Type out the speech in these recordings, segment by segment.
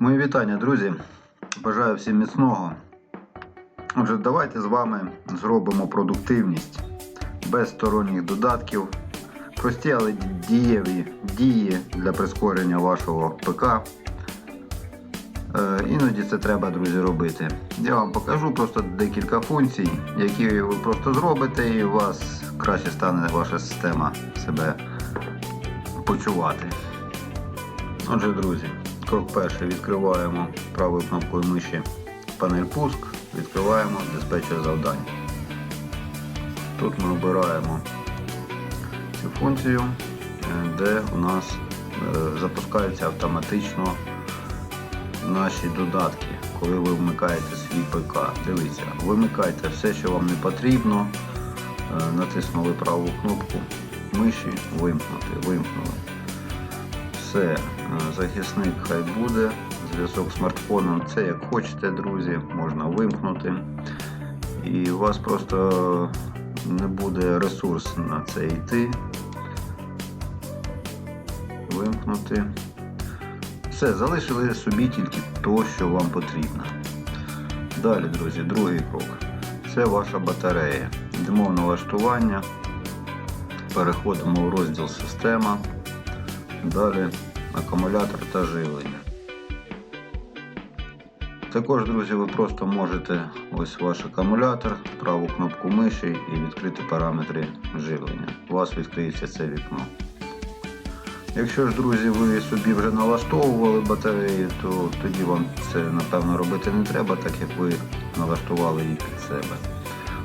Мої вітання, друзі. Бажаю всім міцного. Отже, давайте з вами зробимо продуктивність без сторонніх додатків. Прості, але дієві дії для прискорення вашого ПК. Е, іноді це треба, друзі, робити. Я вам покажу просто декілька функцій, які ви просто зробите, і у вас краще стане ваша система себе почувати. Отже, друзі, крок перший. Відкриваємо правою кнопкою миші панель пуск, відкриваємо диспетчер завдань. Тут ми обираємо цю функцію, е, де у нас е, запускаються автоматично наші додатки, коли ви вмикаєте свій ПК. Дивіться, вимикайте все, що вам не потрібно. Е, Натиснули праву кнопку миші, вимкнути, вимкнули. Все, е, захисник хай буде. Зв'язок з смартфоном це як хочете, друзі, можна вимкнути. І у вас просто не буде ресурс на це йти. Вимкнути. Все, залишили собі тільки то, що вам потрібно. Далі, друзі, другий крок. Це ваша батарея. Йдемо в налаштування. Переходимо в розділ Система. Далі акумулятор та живлення. Також, друзі, ви просто можете ось ваш акумулятор, праву кнопку миші і відкрити параметри живлення. У вас відкриється це вікно. Якщо ж, друзі, ви собі вже налаштовували батареї, то тоді вам це напевно робити не треба, так як ви налаштували її під себе.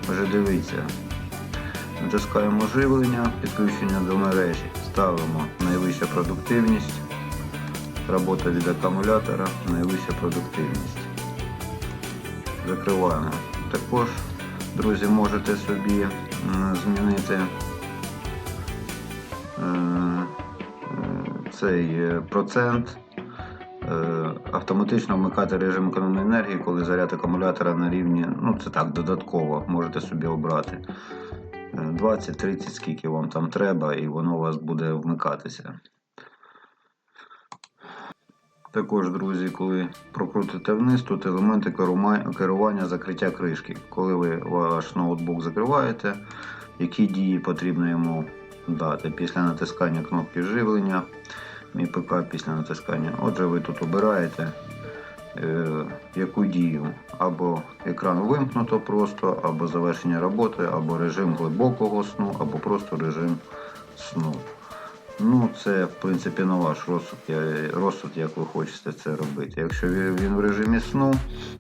Отже, дивіться, натискаємо живлення, підключення до мережі, ставимо найвища продуктивність, робота від акумулятора, найвища продуктивність. Закриваємо. Також, друзі, можете собі змінити е, цей е, процент. е, Автоматично вмикати режим економії енергії, коли заряд акумулятора на рівні, ну це так, додатково можете собі обрати. Е, 20-30, скільки вам там треба, і воно у вас буде вмикатися. Також, друзі, коли прокрутите вниз, тут елементи керування закриття кришки. Коли ви ваш ноутбук закриваєте, які дії потрібно йому дати після натискання кнопки живлення, мій ПК після натискання. Отже, ви тут обираєте, яку дію. Або екран вимкнуто просто, або завершення роботи, або режим глибокого сну, або просто режим сну. Ну, це, в принципі, на ваш розсуд, розсуд, як ви хочете це робити. Якщо він в режимі сну,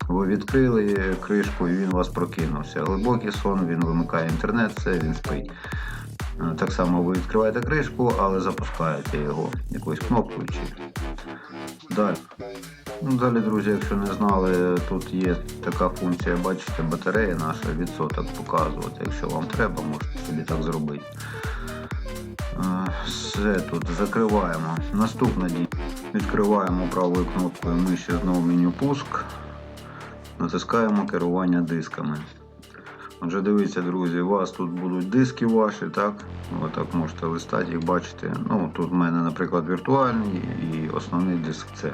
ви відкрили кришку і він у вас прокинувся. Глибокий сон, він вимикає інтернет, все, він спить. Е, Так само ви відкриваєте кришку, але запускаєте його якоюсь кнопкою чи. Далі. Ну, далі, друзі, якщо не знали, тут є така функція, бачите, батарея наша, відсоток показувати. Якщо вам треба, можете собі так зробити. Е, Все тут закриваємо. Наступна дія. Відкриваємо правою кнопкою миші знову меню пуск. Натискаємо керування дисками. Отже, дивіться, друзі, у вас тут будуть диски ваші, так? Ви так можете листати їх бачите. Ну, тут в мене, наприклад, віртуальний і основний диск це.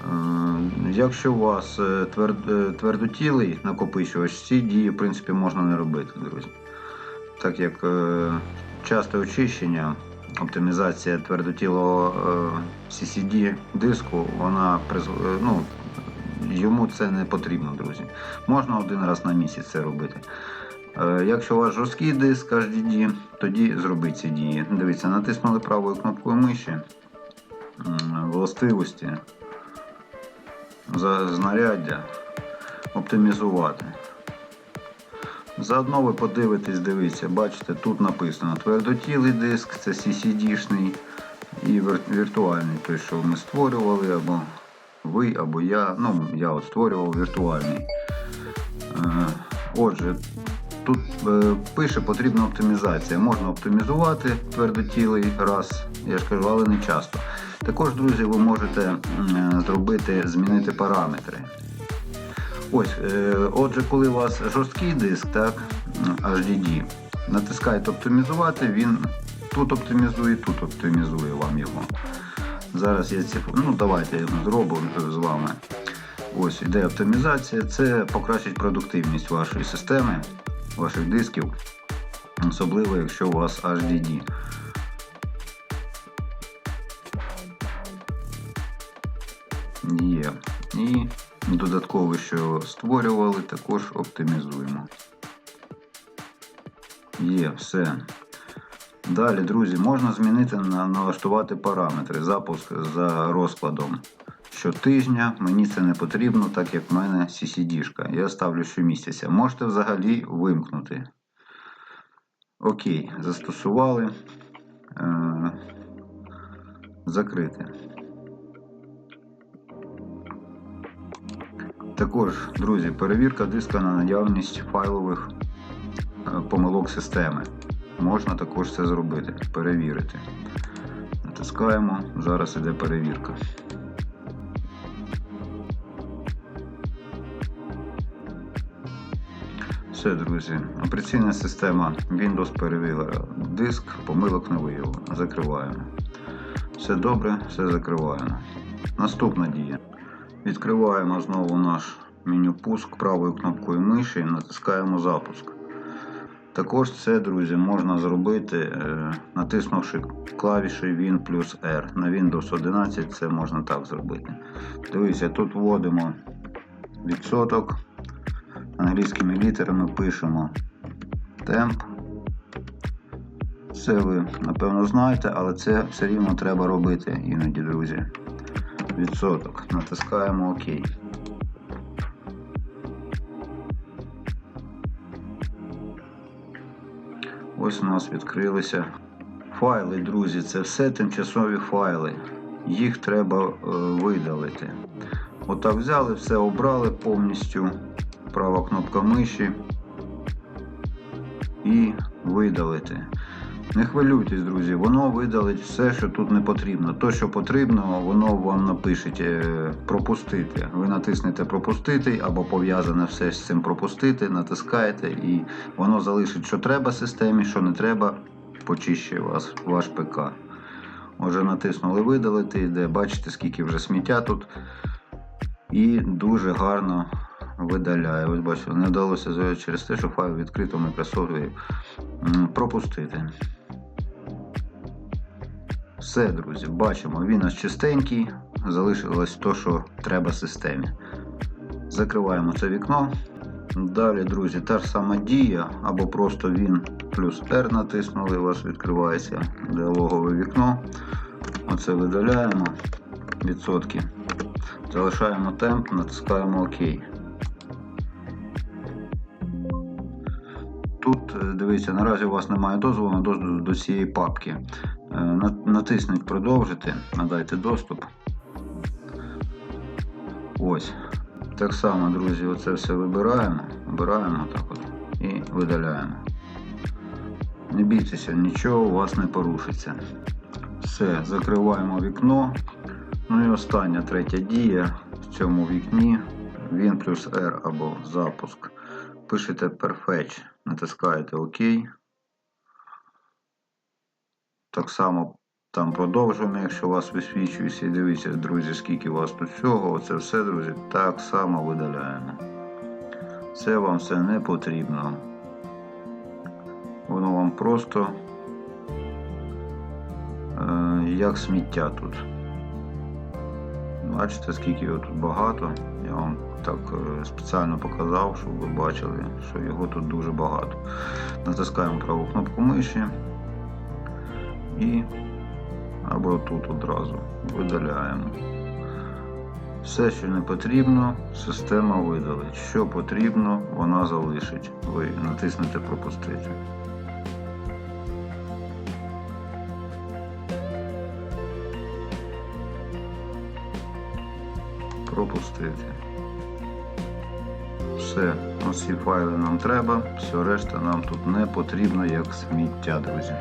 Е, Якщо у вас е, е, твердотілий накопичувач, ці дії в принципі можна не робити, друзі. Так як часте очищення, оптимізація твердотілого CCD диску, вона ну, йому це не потрібно, друзі. Можна один раз на місяць це робити. Якщо у вас жорсткий диск HDD, тоді зробіть ці дії. Дивіться, натиснули правою кнопкою миші, властивості, знаряддя, оптимізувати. Заодно ви подивитесь, дивіться, бачите, тут написано твердотілий диск, це CCD-шний і віртуальний, той, що ми створювали, або ви, або я. Ну, я от створював віртуальний. Е, Отже, тут е, пише потрібна оптимізація. Можна оптимізувати твердотілий раз, я ж кажу, але не часто. Також, друзі, ви можете е, зробити, змінити параметри. Ось, е, отже, коли у вас жорсткий диск, так, HDD, натискаєте оптимізувати, він тут оптимізує, тут оптимізує вам його. Зараз я ці ну давайте зробимо з вами. Ось іде оптимізація. Це покращить продуктивність вашої системи, ваших дисків, особливо якщо у вас HDD. І додатково, що створювали, також оптимізуємо. Є, все. Далі, друзі, можна змінити на налаштувати параметри. Запуск за розкладом щотижня. Мені це не потрібно, так як в мене CCD-шка. Я ставлю щомісяця. Можете взагалі вимкнути. Окей, застосували. Е- закрити. Також, друзі, перевірка диска на наявність файлових е, помилок системи. Можна також це зробити, перевірити. Натискаємо, зараз іде перевірка. Все, друзі. Операційна система Windows перевірила диск, помилок не виявила. Закриваємо. Все добре, все закриваємо. Наступна дія. Відкриваємо знову наш меню пуск правою кнопкою миші і натискаємо запуск. Також це, друзі, можна зробити, е, натиснувши клавіші Win плюс R. На Windows 11 це можна так зробити. Дивіться, тут вводимо відсоток. Англійськими літерами пишемо темп. Це ви, напевно, знаєте, але це все рівно треба робити іноді, друзі. Відсоток. Натискаємо ОК. Ось у нас відкрилися файли, друзі. Це все тимчасові файли. Їх треба е, видалити. Отак взяли, все обрали повністю. Права кнопка миші і видалити. Не хвилюйтесь, друзі, воно видалить все, що тут не потрібно. То, що потрібно, воно вам напишеть е, пропустити. Ви натиснете пропустити або пов'язане все з цим пропустити, натискаєте і воно залишить, що треба системі, що не треба, почищує вас, ваш ПК. Отже, натиснули видалити, де бачите, скільки вже сміття тут. І дуже гарно видаляє. Ось бачите, не вдалося через те, що файл відкрито Microsoft пропустити. Все, друзі, бачимо, він у нас чистенький, залишилось то, що треба системі. Закриваємо це вікно. Далі, друзі, та ж сама дія, або просто він плюс R натиснули, у вас відкривається діалогове вікно. Оце видаляємо відсотки. Залишаємо темп, натискаємо ОК. Тут, е, дивіться, наразі у вас немає дозволу на доступ до цієї папки. Е, натисніть продовжити, надайте доступ. Ось. Так само, друзі, оце все вибираємо, вибираємо так от і видаляємо. Не бійтеся, нічого у вас не порушиться. Все, закриваємо вікно. Ну і остання третя дія в цьому вікні. Він плюс R або запуск. Пишете Perfetch, натискаєте ОК. Так само там продовжуємо, якщо у вас висвічується. І дивіться, друзі, скільки у вас тут всього. Оце все, друзі, так само видаляємо. Це вам все не потрібно. Воно вам просто е, як сміття тут. Бачите, скільки його тут багато. Я вам так е, спеціально показав, щоб ви бачили, що його тут дуже багато. Натискаємо праву кнопку миші і або тут одразу видаляємо. Все, що не потрібно, система видалить. Що потрібно, вона залишить. Ви натиснете Пропустити. Пропустити. Все, оці файли нам треба, все решта нам тут не потрібно як сміття, друзі.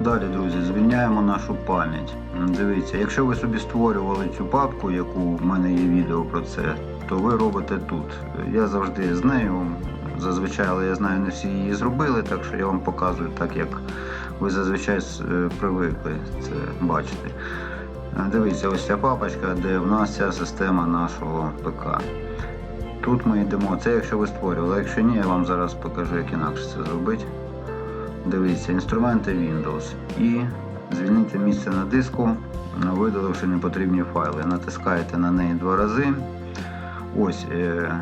Далі, друзі, звільняємо нашу пам'ять. Дивіться, якщо ви собі створювали цю папку, яку в мене є відео про це, то ви робите тут. Я завжди з нею, зазвичай, але я знаю, не всі її зробили, так що я вам показую так, як ви зазвичай е, привикли це бачити. Дивіться, ось ця папочка, де в нас ця система нашого ПК. Тут ми йдемо, це якщо ви створювали, якщо ні, я вам зараз покажу, як інакше це зробити. Дивіться, інструменти Windows і звільнити місце на диску, видаливши непотрібні файли. Натискаєте на неї два рази. Ось е,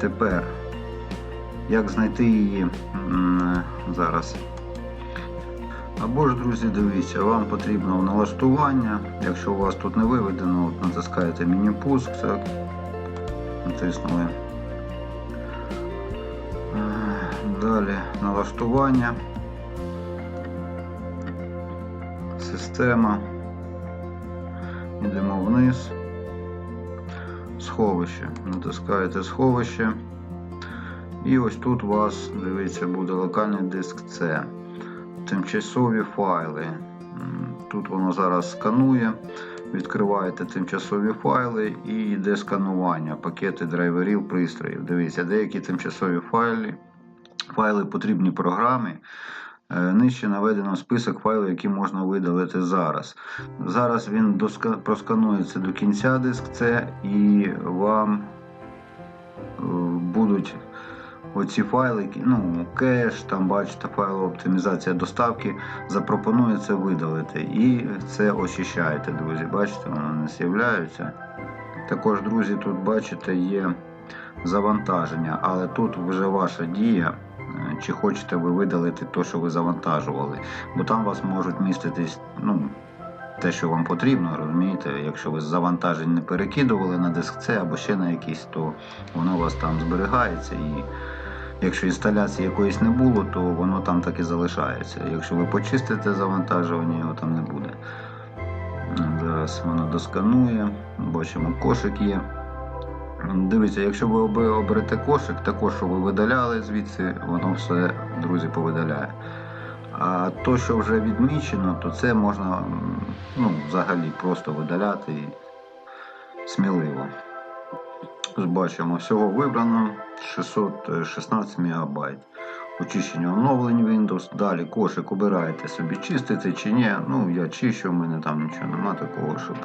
тепер, як знайти її зараз. Або ж, друзі, дивіться, вам потрібно налаштування. Якщо у вас тут не виведено, натискаєте міні-пуск, так, натиснули. Е, Далі налаштування. Система. Йдемо вниз. Сховище. Натискаєте сховище. І ось тут у вас, дивіться, буде локальний диск C. Тимчасові файли. Тут воно зараз сканує. Відкриваєте тимчасові файли і йде сканування, пакети драйверів, пристроїв. Дивіться, деякі тимчасові файли, файли потрібні програми. Е, Нижче наведено список файлів, які можна видалити зараз. Зараз він просканується до кінця диск C і вам е, будуть оці файли, ну, кеш, там бачите, файлова оптимізація доставки, запропонує це видалити. І це очищаєте, друзі. Бачите, воно не з'являється. Також, друзі, тут бачите, є завантаження, але тут вже ваша дія. Чи хочете ви видалити те, що ви завантажували, бо там вас можуть міститись ну, те, що вам потрібно, розумієте? Якщо ви завантажень не перекидували на диск C або ще на якийсь, то воно у вас там зберігається і якщо інсталяції якоїсь не було, то воно там так і залишається. Якщо ви почистите завантажування, його там не буде. Зараз воно досканує, бачимо, кошик є. Дивіться, якщо ви оберете кошик, також що ви видаляли звідси, воно все, друзі, повидаляє. А то, що вже відмічено, то це можна ну, взагалі просто видаляти сміливо. Бачимо, всього вибрано 616 МБ. Очищення оновлень Windows. Далі кошик обираєте собі чистити чи ні. Ну, я чищу, в мене там нічого нема такого, щоб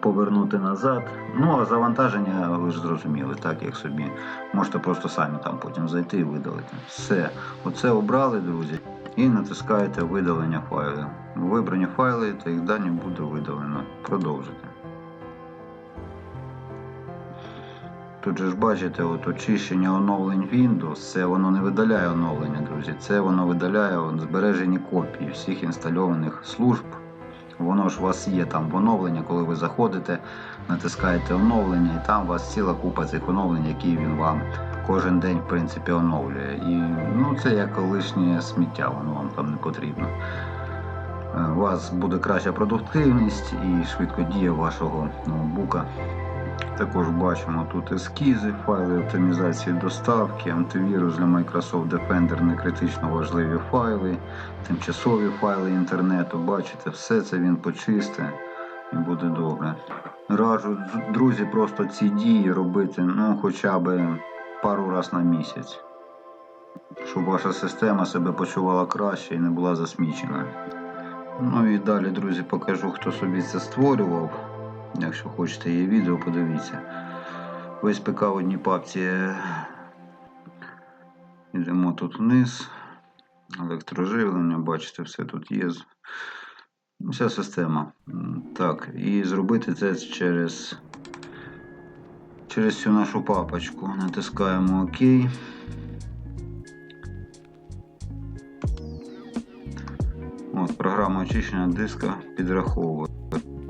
повернути назад. Ну, а завантаження, ви ж зрозуміли, так як собі. Можете просто самі там потім зайти і видалити. Все. Оце обрали, друзі. І натискаєте видалення файлів. Вибрані файли та їх дані буде видалено. Продовжити. Тут же ж бачите, от очищення оновлень Windows, це воно не видаляє оновлення, друзі. Це воно видаляє от, збережені копії всіх інстальованих служб. Воно ж у вас є там в оновлення, коли ви заходите, натискаєте оновлення, і там у вас ціла купа цих оновлень, які він вам кожен день в принципі оновлює. І ну, це як лишнє сміття, воно вам там не потрібно. Е, У вас буде краща продуктивність і швидкодія вашого ноутбука. Також бачимо тут ескізи, файли оптимізації доставки, антивірус для Microsoft Defender не критично важливі файли, тимчасові файли інтернету. Бачите, все це він почисте і буде добре. Раджу, друзі, просто ці дії робити ну, хоча б пару раз на місяць, щоб ваша система себе почувала краще і не була засмічена. Ну і далі, друзі, покажу, хто собі це створював. Якщо хочете є відео, подивіться. Весь ПК в одній папці. Йдемо тут вниз. Електроживлення, бачите, все тут є. Вся система. Так, і зробити це через, через цю нашу папочку. Натискаємо ОК. От, програма очищення диска підраховує.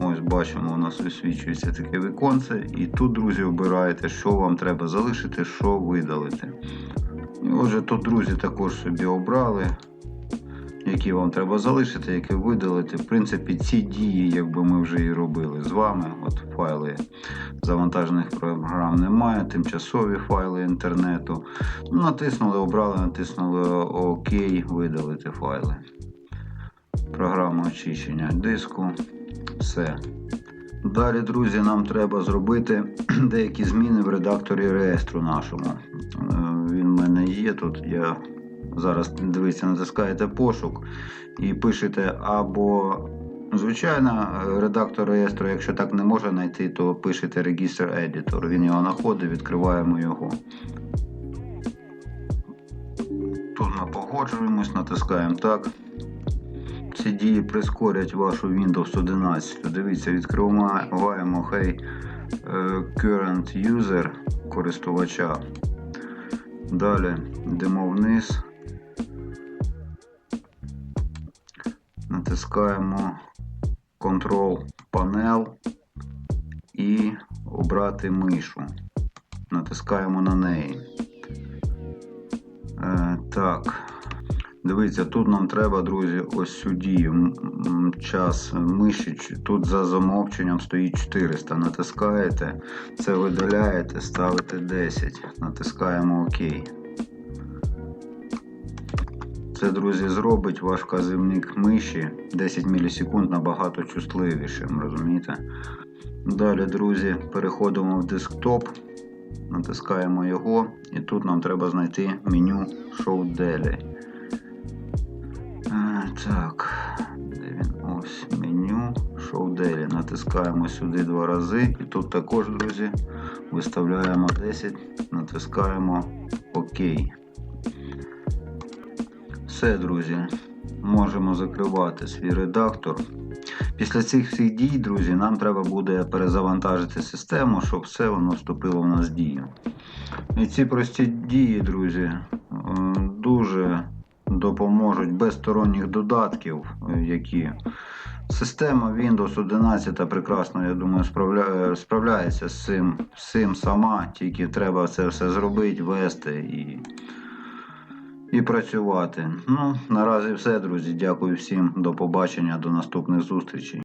Ось бачимо, у нас висвічується таке віконце. І тут, друзі, обираєте, що вам треба залишити, що видалити. Отже, тут, друзі, також собі обрали, які вам треба залишити, які видалити. В принципі, ці дії, якби ми вже і робили з вами. От файли завантажених програм немає, тимчасові файли інтернету. Ну, Натиснули, обрали, натиснули ОК, видалити файли. Програма очищення диску. Все. Далі, друзі, нам треба зробити деякі зміни в редакторі реєстру нашому. Е, Він в мене є тут. Я зараз дивіться, натискаєте пошук і пишете або Звичайно, редактор реєстру, якщо так не може знайти, то пишете регістр Editor. Він його знаходить, відкриваємо його. Тут ми погоджуємось, натискаємо так. Ці дії прискорять вашу Windows 11. Дивіться, відкриваємо хай е, current user користувача. Далі йдемо вниз. Натискаємо Control Panel і обрати мишу. Натискаємо на неї. Е, так. Дивіться, тут нам треба, друзі, ось сюди час миші. Тут за замовченням стоїть 400. Натискаєте, це видаляєте, ставите 10. Натискаємо ОК. Це, друзі, зробить ваш вказівник миші 10 мілісекунд набагато чутливішим, розумієте? Далі, друзі, переходимо в десктоп, натискаємо його, і тут нам треба знайти меню Show Daily. Так, де він? Ось меню Daily. Натискаємо сюди два рази. І тут також, друзі, виставляємо 10, натискаємо ОК. Все, друзі, можемо закривати свій редактор. Після цих всіх дій, друзі, нам треба буде перезавантажити систему, щоб все воно вступило в нас в дію. І ці прості дії, друзі, дуже допоможуть без сторонніх додатків, е, які система Windows 11 прекрасно, я думаю, справля... справляється з цим, з цим сама, тільки треба це все зробити, вести і і працювати. Ну, наразі все, друзі. Дякую всім. До побачення, до наступних зустрічей.